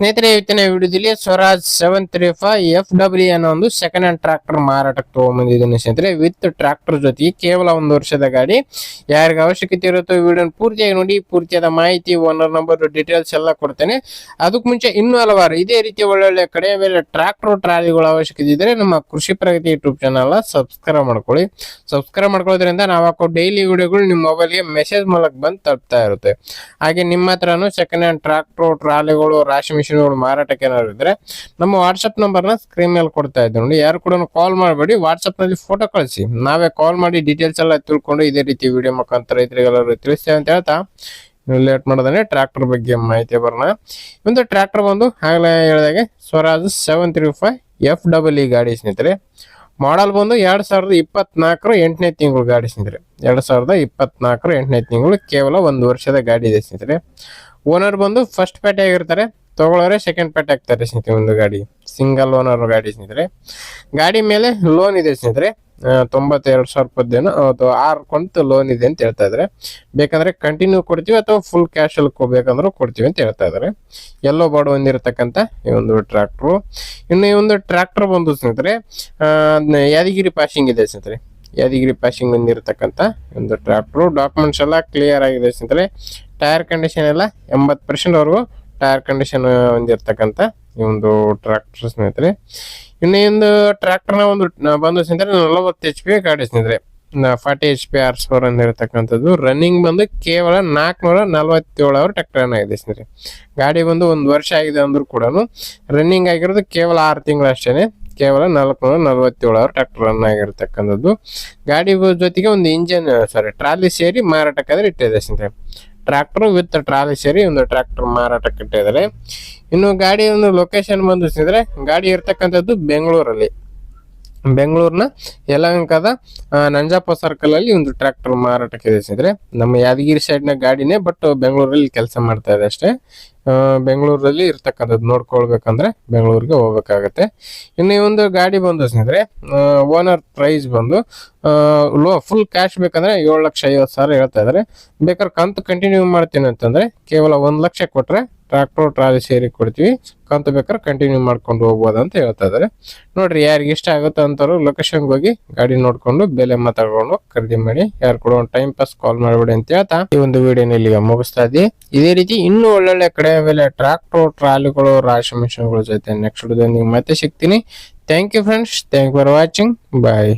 ಸ್ನೇಹಿತರೆ, ಇವತ್ತಿನ ವಿಡಿಯೋದಲ್ಲಿ Swaraj seven three five F W ಅನ್ನೋ ಒಂದು ಸೆಕೆಂಡ್ ಹ್ಯಾಂಡ್ ಟ್ರಾಕ್ಟರ್ ಮಾರಾಟಕ್ಕೆ ತಗೊಂಬಂದಿದ್ದೀನಿ ಸ್ನೇಹಿತರೆ. ವಿತ್ ಟ್ರಾಕ್ಟರ್ ಜೊತೆಗೆ ಕೇವಲ ಒಂದು ವರ್ಷದ ಗಾಡಿ. ಯಾರಿಗೆ ಅವಶ್ಯಕತೆ ಇರುತ್ತೋ ವಿಡಿಯೋನ ಪೂರ್ತಿಯಾಗಿ ನೋಡಿ, ಪೂರ್ತಿಯಾದ ಮಾಹಿತಿ, ಓನರ್ ನಂಬರ್ ಡೀಟೇಲ್ಸ್ ಎಲ್ಲ ಕೊಡ್ತೇನೆ. ಅದಕ್ಕೆ ಮುಂಚೆ ಇನ್ನೂ ಹಲವಾರು ಇದೇ ರೀತಿ ಒಳ್ಳೊಳ್ಳೆ ಕಡೆ ಮೇಲೆ ಟ್ರಾಕ್ಟರ್ ಟ್ರಾಲಿಗಳ ಅವಶ್ಯಕತೆ ಇದ್ದರೆ ನಮ್ಮ Krishi Pragati YouTube channel subscribe ಮಾಡ್ಕೊಳ್ಳಿ. ಸಬ್ಸ್ಕ್ರೈಬ್ ಮಾಡ್ಕೊಳ್ಳೋದ್ರಿಂದ ನಾವು ಹಾಕೋ ಡೈಲಿ ವಿಡಿಯೋಗಳು ನಿಮ್ಮ ಮೊಬೈಲ್ಗೆ ಮೆಸೇಜ್ ಮೂಲಕ ಬಂದು ತಲುಪ್ತಾ ಇರುತ್ತೆ. ಹಾಗೆ ನಿಮ್ಮ ಹತ್ರನೂ ಸೆಕೆಂಡ್ ಹ್ಯಾಂಡ್ ಟ್ರಾಕ್ಟರ್ ಟ್ರಾಲಿಗಳು, ರಾಶಿ ಮಿಷಿನ್ಗಳು ಮಾರಾಟಕ್ಕೆ ಏನಾದ್ರು ಇದ್ರೆ ನಮ್ಮ ವಾಟ್ಸಪ್ ನಂಬರ್ನ ಸ್ಕ್ರೀನ್ ಮೇಲೆ ಕೊಡ್ತಾ ಇದ್ದೆ ನೋಡಿ. ಯಾರು ಕೂಡ ಕಾಲ್ ಮಾಡಬೇಡಿ. ನಲ್ಲಿ ಫೋಟೋ ಕಳಿಸಿ. ನಾವೇ ಕಾಲ್ ಮಾಡಿ ಡೀಟೇಲ್ಸ್ ಎಲ್ಲ ತಿಳ್ಕೊಂಡು ಇದೇ ರೀತಿ ವಿಡಿಯೋ ಮುಖಾಂತರ ರೈತರಿಗೆಲ್ಲರೂ ತಿಳಿಸ್ತೇವೆ ಅಂತ ಹೇಳ್ತಾ ಲೇಟ್ ಮಾಡೋದಂದ್ರೆ ಟ್ರ್ಯಾಕ್ಟರ್ ಬಗ್ಗೆ ಮಾಹಿತಿ ಬರೋಣ. ಒಂದು ಟ್ರ್ಯಾಕ್ಟರ್ ಬಂದು ಆಗಲೇ ಹೇಳಿದಾಗೆ Swaraj seven three five F double E ಗಾಡಿ ಸ್ನೇಹಿತರೆ. ಮಾಡಲ್ ಬಂದು ಎರಡು ಸಾವಿರದ ಇಪ್ಪತ್ನಾಲ್ಕರ ಎಂಟನೇ ತಿಂಗಳು ಗಾಡಿ ಸ್ನೇಹಿತರೆ. ಎರಡು ಸಾವಿರದ ಇಪ್ಪತ್ನಾಲ್ಕರ ಎಂಟನೇ ತಿಂಗಳು ಕೇವಲ ಒಂದು ವರ್ಷದ ಗಾಡಿ ಇದೆ ಸ್ನೇಹಿತರೆ. ಓನರ್ ಬಂದು ಫಸ್ಟ್ ಪೇಟೆ ಆಗಿರ್ತಾರೆ ತಗೊಳ್ಳೋರೆ ಸೆಕೆಂಡ್ ಪೇಟೆ ಹಾಕ್ತಾರೆ ಸ್ನೇಹಿತರೆ ಒಂದು ಗಾಡಿ. ಸಿಂಗಲ್ ಓನರ್ ಗಾಡಿ ಸ್ನೇಹಿತರೆ. ಗಾಡಿ ಮೇಲೆ ಲೋನ್ ಇದೆ ಸ್ನೇಹಿತರೆ. ತೊಂಬತ್ತೆರಡು ಸಾವಿರ ರೂಪಾಯಿದೇನೋ ಅಥವಾ ಆರು ಕೊಂತು ಲೋನ್ ಇದೆ ಅಂತ ಹೇಳ್ತಾ ಇದ್ದಾರೆ. ಬೇಕಂದ್ರೆ ಕಂಟಿನ್ಯೂ ಕೊಡ್ತೀವಿ ಅಥವಾ ಫುಲ್ ಕ್ಯಾಶ್ ಅಲ್ಲಿ ಕೊಡ್ಬೇಕಂದ್ರೂ ಕೊಡ್ತೀವಿ ಅಂತ ಹೇಳ್ತಾ ಇದ್ದಾರೆ. ಎಲ್ಲೋ ಬಾರ್ಡ್ ಹೊಂದಿರತಕ್ಕಂಥ ಈ ಒಂದು ಟ್ರ್ಯಾಕ್ಟ್ರು ಇನ್ನು ಈ ಒಂದು ಟ್ರ್ಯಾಕ್ಟರ್ ಬಂದು ಸ್ನೇಹಿತರೆ ಯಾದಗಿರಿ ಪಾಸಿಂಗ್ ಇದೆ ಸ್ನೇಹಿತರೆ. ಯಾದಗಿರಿ ಪಾಸಿಂಗ್ ಬಂದಿರತಕ್ಕಂಥ ಒಂದು ಟ್ರ್ಯಾಕ್ಟ್ರು ಡಾಕ್ಯುಮೆಂಟ್ಸ್ ಎಲ್ಲ ಕ್ಲಿಯರ್ ಆಗಿದೆ ಸ್ನೇಹಿತರೆ. ಟೈರ್ ಕಂಡೀಷನ್ ಎಲ್ಲ ಎಂಬತ್ತು ಪರ್ಸೆಂಟ್ ವರೆಗೂ ಟೈರ್ ಕಂಡೀಷನ್ ಹೊಂದಿರ್ತಕ್ಕಂತ ಈ ಒಂದು ಟ್ರಾಕ್ಟರ್ ಸ್ನೇಹಿತರೆ. ಇನ್ನು ಒಂದು ಟ್ರ್ಯಾಕ್ಟರ್ನ ಒಂದು ಬಂದು ಸ್ನೇಹಿತರೆ, ನಲವತ್ತು ಎಚ್ ಪಿ ಗಾಡಿ ಸ್ನೇಹಿತರೆ. ಫಾರ್ಟಿ ಎಚ್ ಪಿ ಆರ್ ಸ್ಕೋರ್ ಅಂದಿರತಕ್ಕಂಥದ್ದು ರನ್ನಿಂಗ್ ಬಂದು ಕೇವಲ ನಾಲ್ಕುನೂರ ನಲವತ್ತೇಳು ಅವರ್ ಟ್ರ್ಯಾಕ್ಟರ್ ರನ್ ಆಗಿದೆ ಸ್ನೇಹಿತರೆ. ಗಾಡಿ ಬಂದು ಒಂದು ವರ್ಷ ಆಗಿದೆ ಅಂದ್ರೂ ಕೂಡ ರನ್ನಿಂಗ್ ಆಗಿರೋದು ಕೇವಲ ಆರು ತಿಂಗಳು ಅಷ್ಟೇ ಕೇವಲ ನಾಲ್ಕುನೂರ ನಲವತ್ತೇಳು ಅವರ್ ಟ್ರ್ಯಾಕ್ಟರ್ ರನ್ ಆಗಿರ್ತಕ್ಕಂಥದ್ದು. ಗಾಡಿ ಜೊತೆಗೆ ಒಂದು ಇಂಜಿನ್ ಸಾರಿ ಟ್ರಾಲಿ ಸೇರಿ ಮಾರಾಟಕ್ಕಾದ್ರೆ ಇಟ್ಟಿದೆ ಸ್ನೇಹಿತರೆ. ಟ್ರ್ಯಾಕ್ಟರ್ ವಿತ್ ಟ್ರಾಲಿ ಸೇರಿ ಒಂದು ಟ್ರ್ಯಾಕ್ಟರ್ ಮಾರಾಟಕ್ಕೆ ಇಟ್ಟಿದ್ದಾರೆ ಇನ್ನು ಗಾಡಿ ಒಂದು ಲೊಕೇಶನ್ ಬಂದು ಗಾಡಿ ಇರ್ತಕ್ಕಂಥದ್ದು ಬೆಂಗಳೂರಲ್ಲಿ. ಬೆಂಗಳೂರಿನ ಯಲಹಂಕದ ನಂಜಾಪ ಸರ್ಕಲ್ ಅಲ್ಲಿ ಒಂದು ಟ್ರ್ಯಾಕ್ಟರ್ ಮಾರಾಟಕ್ಕೆ ಇದೆ ನಮ್ಮ ಯಾದಗಿರಿ ಸೈಡ್ನ ಗಾಡಿನೇ ಬಟ್ ಬೆಂಗಳೂರಲ್ಲಿ ಕೆಲಸ ಮಾಡ್ತಾ ಇದೆ ಅಷ್ಟೇ. ಬೆಂಗಳೂರಲ್ಲಿ ಇರ್ತಕ್ಕಂಥದ್ದು ನೋಡ್ಕೊಳ್ಬೇಕಂದ್ರೆ ಬೆಂಗಳೂರಿಗೆ ಹೋಗ್ಬೇಕಾಗತ್ತೆ. ಇನ್ನು ಈ ಒಂದು ಗಾಡಿ ಬಂದು ಸ್ನೇಹಿತರೆ ಓನರ್ ಪ್ರೈಸ್ ಬಂದು ಲೋ ಫುಲ್ ಕ್ಯಾಶ್ ಬೇಕಂದ್ರೆ ಏಳು ಲಕ್ಷ ಐವತ್ತು ಸಾವಿರ ಹೇಳ್ತಾ ಇದ್ದಾರೆ ಬೇಕಾದ್ರೆ ಕಂತು ಕಂಟಿನ್ಯೂ ಮಾಡ್ತೀನಿ ಅಂತಂದ್ರೆ ಕೇವಲ ಒಂದು ಲಕ್ಷ ಕೊಟ್ರೆ ಟ್ರಾಕ್ಟರ್ ಟ್ರಾಲಿ ಸೇರಿ ಕೊಡ್ತೀವಿ. ಕಂತು ಬೇಕಾದ್ರೆ ಕಂಟಿನ್ಯೂ ಮಾಡ್ಕೊಂಡು ಹೋಗ್ಬೋದು ಅಂತ ಹೇಳ್ತಾ ಇದ್ದಾರೆ. ನೋಡ್ರಿ, ಯಾರಿಗೆ ಇಷ್ಟ ಆಗುತ್ತೆ ಅಂತಾರೋ ಲೊಕೇಶನ್ಗೆ ಹೋಗಿ ಗಾಡಿ ನೋಡ್ಕೊಂಡು ಬೆಲೆ ಮಾತಾಡ್ಕೊಂಡು ಖರೀದಿ ಮಾಡಿ ಯಾರು ಕೂಡ ಒಂದು ಟೈಮ್ ಪಾಸ್ ಕಾಲ್ ಮಾಡಬೇಡಿ ಅಂತ ಹೇಳ್ತಾ ಈ ಒಂದು ವಿಡಿಯೋನ ಇಲ್ಲಿಗೆ ಮುಗಿಸ್ತಾ ಇದ್ದೀವಿ ಇದೇ ರೀತಿ ಇನ್ನೂ ಒಳ್ಳೊಳ್ಳೆ ಕಡೆ ಮೇಲೆ ಟ್ರ್ಯಾಕ್ಟರ್ ಟ್ರಾಲಿಗಳು ರಾಶಿ ಮಿಷನ್ಗಳ ಜೊತೆ ನೆಕ್ಸ್ಟ್ ವಿಡಿಯೋದೊಂದಿಗೆ ಮತ್ತೆ ಸಿಗ್ತೀನಿ. Thank you friends thank for watching bye